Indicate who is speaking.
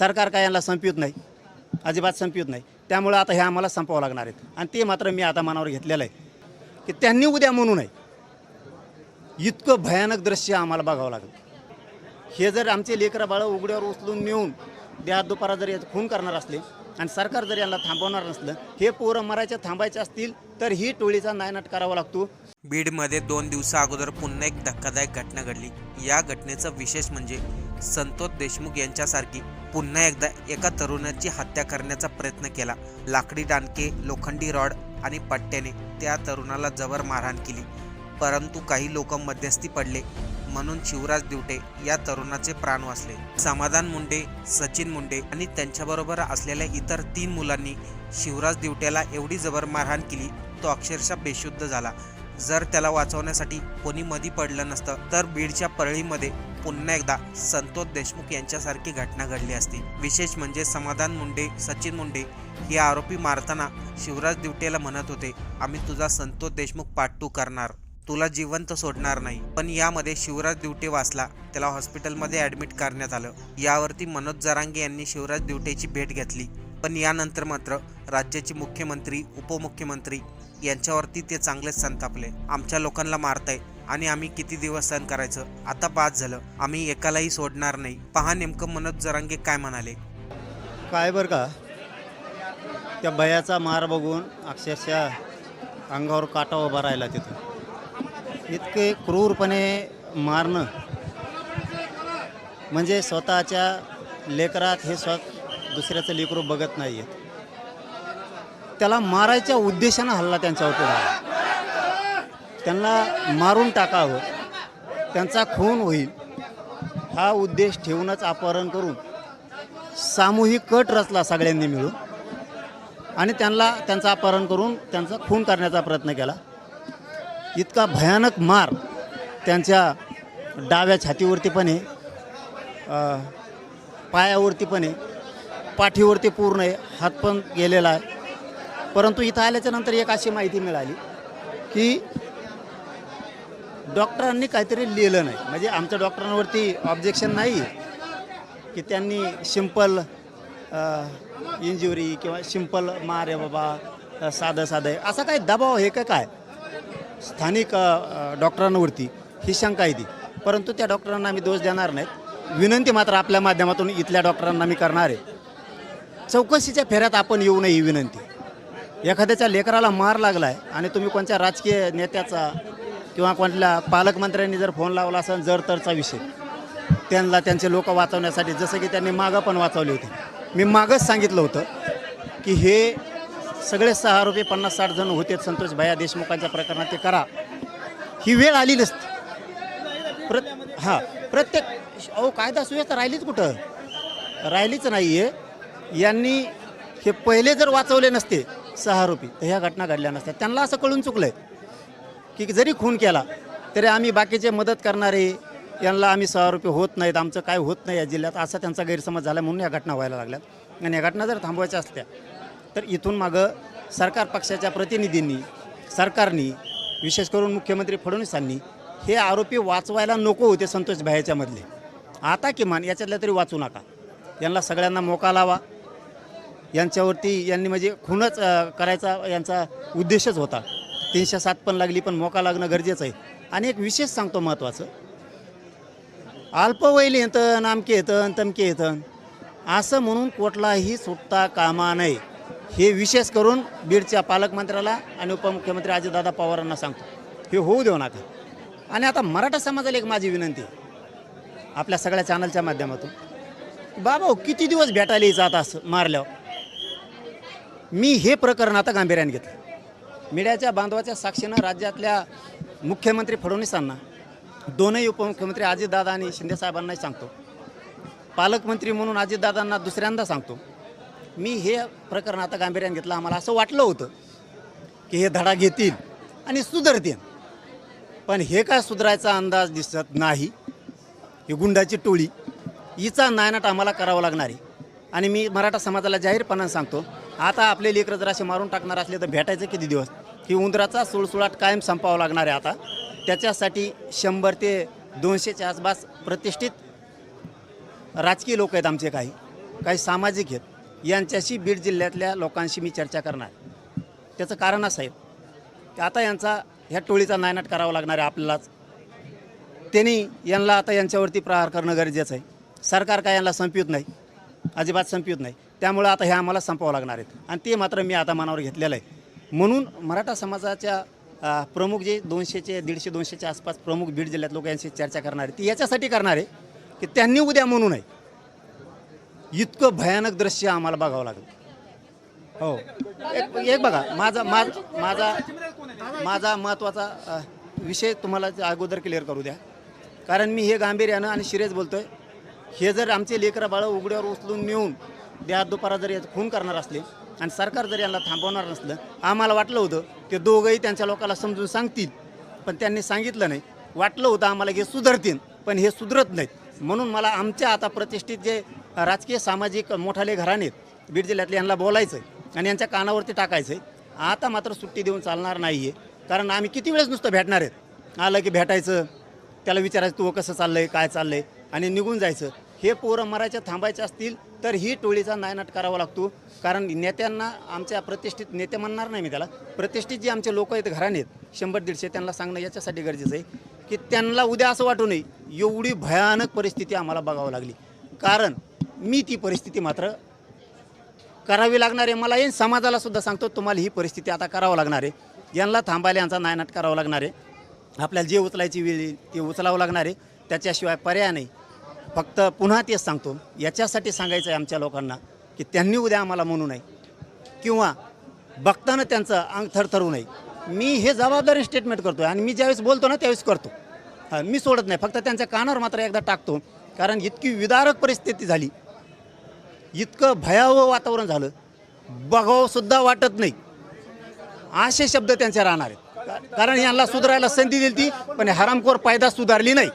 Speaker 1: सरकार काय यांना संपवत नाही अजिबात संपवत नाही. त्यामुळं आता हे आम्हाला संपवावं लागणार आहेत. आणि ते मात्र मी आता मनावर घेतलेलं आहे की त्यांनी उद्या म्हणू नये. इतकं भयानक दृश्य आम्हाला बघावं लागलं. हे जर आमचे लेकरं बाळं उघड्यावर उचलून नेऊन द्या दुपारा जर याचं खून करणार असले आणि सरकार जर यांना थांबवणार नसलं हे पोरं मरायचे थांबायचे असतील तर ही टोळीचा नायनाट करावा लागतो.
Speaker 2: बीडमध्ये दोन दिवसा अगोदर पुन्हा एक धक्कादायक घटना घडली. या घटनेचं विशेष म्हणजे संतोष देशमुख यांच्यासारखी पुन्हा एकदा एका तरुणाची हत्या करण्याचा प्रयत्न केला. लाकडी दांडके लोखंडी रॉड आणि पट्ट्याने त्या तरुणाला जबर मारहाण केली. परंतु काही लोक मध्यस्थी पडले. म्हणून शिवराज दिवटे या तरुणाचे प्राण वाचले. समाधान मुंडे सचिन मुंडे आणि त्यांच्याबरोबर असलेल्या इतर तीन मुलांनी शिवराज दिवट्याला एवढी जबर मारहाण केली तो अक्षरशः बेशुद्ध झाला. जर त्याला वाचवण्यासाठी कोणी मधी पडलं नसतं तर बीडच्या परळीमध्ये पुन्हा एकदा संतोष देशमुख यांच्यासारखी घटना घडली असती. विशेष म्हणजे समाधान मुंडे सचिन मुंडे हे आरोपी मारताना शिवराज दिवटेला म्हणत होते आम्ही तुझा संतोष देशमुख पार्ट टू करणार. तुला जिवंत सोडणार नाही पण यामध्ये शिवराज दिवटे वाचला. त्याला हॉस्पिटलमध्ये ॲडमिट करण्यात आलं. यावरती मनोज जरांगे यांनी शिवराज दिवटेची भेट घेतली. पण यानंतर मात्र राज्याचे मुख्यमंत्री उपमुख्यमंत्री यांच्यावरती ते चांगलेच संतापले. आमच्या लोकांना मारताय. आणि आम्ही किती दिवस सहन करायचं? आता पाच झालं. आम्ही एकालाही सोडणार नाही. पहा नेमकं मनोज जरांगे काय म्हणाले.
Speaker 1: काय बरं का? त्या भयाचा मार बघून अक्षरशः अंगावर काटा उभा राहिला तिथं. इतके क्रूरपणे मारणं. म्हणजे स्वतःच्या लेकरात हे स्व दुसऱ्याचं लेकरू बघत नाही आहेत त्याला मारायच्या उद्देशानं हल्ला त्यांच्यावरती झाला. त्यांना मारून टाकावं. त्यांचा खून होईल. हा उद्देश ठेवूनच अपहरण करून सामूहिक कट रचला सगळ्यांनी मिळून. आणि त्यांना त्यांचं अपहरण करून त्यांचा खून करण्याचा प्रयत्न केला. इतका भयानक मार त्यांच्या डाव्या छातीवरती पण आहे. पायावरती पण आहे. पाठीवरती पूर्ण आहे. हात पण गेलेला आहे. परंतु इथं आल्याच्यानंतर एक अशी माहिती मिळाली की डॉक्टरांनी काहीतरी लिहिलं नाही. म्हणजे आमच्या डॉक्टरांवरती ऑब्जेक्शन नाही की त्यांनी सिंपल इंजुरी किंवा सिंपल मार आहे बाबा साधं साधं. आहे असा काही दबाव हे का काय? स्थानिक डॉक्टरांवरती ही शंका आहे परंतु त्या डॉक्टरांना आम्ही दोष देणार नाहीत. विनंती मात्र आपल्या माध्यमातून इथल्या डॉक्टरांना मी करणार आहे. चौकशीच्या फेऱ्यात आपण येऊ नये ही विनंती. एखाद्याच्या लेकराला मार लागला आहे आणि तुम्ही कोणत्या राजकीय नेत्याचा किंवा कोणत्या पालकमंत्र्यांनी जर फोन लावला असेल जर तरचा विषय त्यांना त्यांचे लोक वाचवण्यासाठी जसं की त्यांनी मागं पण वाचवले होते. मी मागंच सांगितलं होतं की हे सगळे सहा आरोपी पन्नास साठ जण होते संतोष भैया देशमुखांच्या प्रकरणात ते करा. ही वेळ आली नसती. प्र हां प्रत्येक अहो कायदा सुव्यवस्था राहिलीच कुठं? राहिलीच नाही आहे यांनी हे पहिले जर वाचवले नसते सहा आरोपी तर ह्या घटना घडल्या नसत्या. त्यांना असं कळून चुकलं आहे की जरी खून केला तरी आम्ही बाकीचे मदत करणारे यांना आम्ही सहा रुपये होत नाहीत आमचं काय होत नाही या जिल्ह्यात असा त्यांचा गैरसमज झाला म्हणून या घटना व्हायला लागल्यात. आणि या घटना जर थांबवायच्या असत्या तर इथून मागं सरकार पक्षाच्या प्रतिनिधींनी सरकारनी विशेष करून मुख्यमंत्री फडणवीसांनी हे आरोपी वाचवायला नको होते संतोष भायाच्यामधले आता किमान याच्यातल्या तरी वाचू नका. यांना सगळ्यांना मोका लावा. यांच्यावरती यांनी म्हणजे खूनच करायचा यांचा उद्देशच होता. तीनशे सात पण लागली पण मोका लागणं गरजेचं आहे. आणि एक विशेष सांगतो महत्त्वाचं अल्पवयीन येतं नामके येतं तमके येतं असं म्हणून कुठलाही सुटता कामा नये. हे विशेष करून बीडच्या पालकमंत्र्याला आणि उपमुख्यमंत्री अजितदादा पवारांना सांगतो. हे होऊ देऊ नका. आणि आता मराठा समाजाला एक माझी विनंती. आपल्या सगळ्या चॅनलच्या माध्यमातून. बाबा हो, किती दिवस भेटायला जात असं मारल्यावर? मी हे प्रकरण आता गांभीर्याने घेतलं. मीडियाच्या बांधवाच्या साक्षीनं राज्यातल्या मुख्यमंत्री फडणवीसांना दोनही उपमुख्यमंत्री अजितदादा आणि शिंदेसाहेबांनाही सांगतो. पालकमंत्री म्हणून अजितदादांना दुसऱ्यांदा सांगतो. मी हे प्रकरण आता गांभीर्याने घेतलं आम्हाला असं वाटलं होतं की हे धडा घेतील आणि सुधारतील. पण हे काय सुधारायचा अंदाज दिसत नाही. ही गुंडाची टोळी हिचा नायनाट आम्हाला करावं लागणार. आहे आणि मी मराठा समाजाला जाहीरपणाने सांगतो आता आपले लेकरं जर असे मारून टाकणार असले तर भेटायचं किती दिवस? ही उंदराचा सुळसुळाट कायम संपावा लागणार आहे आता. त्याच्यासाठी शंभर ते दोनशेच्या आसपास प्रतिष्ठित राजकीय लोक आहेत आमचे काही. काही सामाजिक आहेत. यांच्याशी बीड जिल्ह्यातल्या लोकांशी मी चर्चा करणार. त्याचं कारण असं आहे. की आता यांचा ह्या टोळीचा नायनाट करावा लागणार आहे आपल्यालाच. त्यांनी यांना आता यांच्यावरती प्रहार करणं गरजेचं आहे. सरकार काय यांना संपवत नाही. अजिबात संपवत नाही. त्यामुळं आता हे आम्हाला संपवावं लागणार आहेत. आणि ते मात्र मी आता मनावर घेतलेलं आहे. म्हणून मराठा समाजाच्या प्रमुख जे दोनशेचे दीडशे दोनशेच्या आसपास प्रमुख बीड जिल्ह्यात लोक यांशी चर्चा करणार आहे ती याच्यासाठी करणार आहे की त्यांनी उद्या म्हणू नये इतकं भयानक दृश्य आम्हाला बघावं लागेल. हो. एक एक बघा माझा मा माझा माझा महत्त्वाचा विषय तुम्हाला अगोदर क्लिअर करू द्या. कारण मी हे गांभीर्यानं आणि सिरियस बोलतो आहे हे जर आमचे लेकरं बाळं उघड्यावर उचलून नेऊन द्या दुपारा जर याचं खून करणार असले आणि सरकार जर यांना थांबवणार नसलं आम्हाला वाटलं होतं ते दोघंही त्यांच्या लोकांना समजून सांगतील. पण त्यांनी सांगितलं नाही. वाटलं होतं आम्हाला हे सुधारतील पण हे सुधरत नाहीत. म्हणून मला आमच्या आता प्रतिष्ठित जे राजकीय सामाजिक मोठाले घराणे आहेत बीड जिल्ह्यातले यांना बोलायचं आहे आणि यांच्या कानावरती टाकायचं आहे आता मात्र सुट्टी देऊन चालणार नाही आहे कारण आम्ही किती वेळेस नुसतं भेटणार आहेत? आलं की भेटायचं त्याला विचारायचं तू कसं चाललं आहे काय चाललं आहे आणि निघून जायचं. हे पोरं मरायच्या थांबायचे असतील तर ही टोळीचा नायनाट करावा लागतो. कारण नेत्यांना आमच्या प्रतिष्ठित नेते म्हणणार नाही मी त्याला. प्रतिष्ठित जे आमचे लोक आहेत घराणे आहेत शंभर दीडशे त्यांना सांगणं याच्यासाठी गरजेचं आहे की त्यांना उद्या असं वाटू नये एवढी भयानक परिस्थिती आम्हाला बघावं लागली. कारण मी ती परिस्थिती मात्र करावी लागणार आहे. मला येईन समाजाला सुद्धा सांगतो तुम्हाला ही परिस्थिती आता करावं लागणार आहे. यांना थांबायला यांचा नायनाट करावा लागणार आहे. आपल्याला जे उचलायची वेळ ते उचलावं लागणार आहे. त्याच्याशिवाय पर्याय नाही. फक्त पुन्हा तेच सांगतो. याच्यासाठी सांगायचं आहे आमच्या लोकांना की त्यांनी उद्या आम्हाला म्हणू नये. किंवा बघताना त्यांचं अंग थरथरू नये. मी हे जबाबदारी स्टेटमेंट करतो आणि मी ज्यावेळेस बोलतो ना त्यावेळेस करतो. हा, मी सोडत नाही. फक्त त्यांच्या कानावर मात्र एकदा टाकतो. कारण इतकी विदारक परिस्थिती झाली. इतकं भयावह वातावरण झालं. बघावंसुद्धा वाटत नाही. असे शब्द त्यांचे राहणार आहेत. कारण यांना सुधारायला संधी दिली ती पण हरामखोर पायदा सुधारली नाही.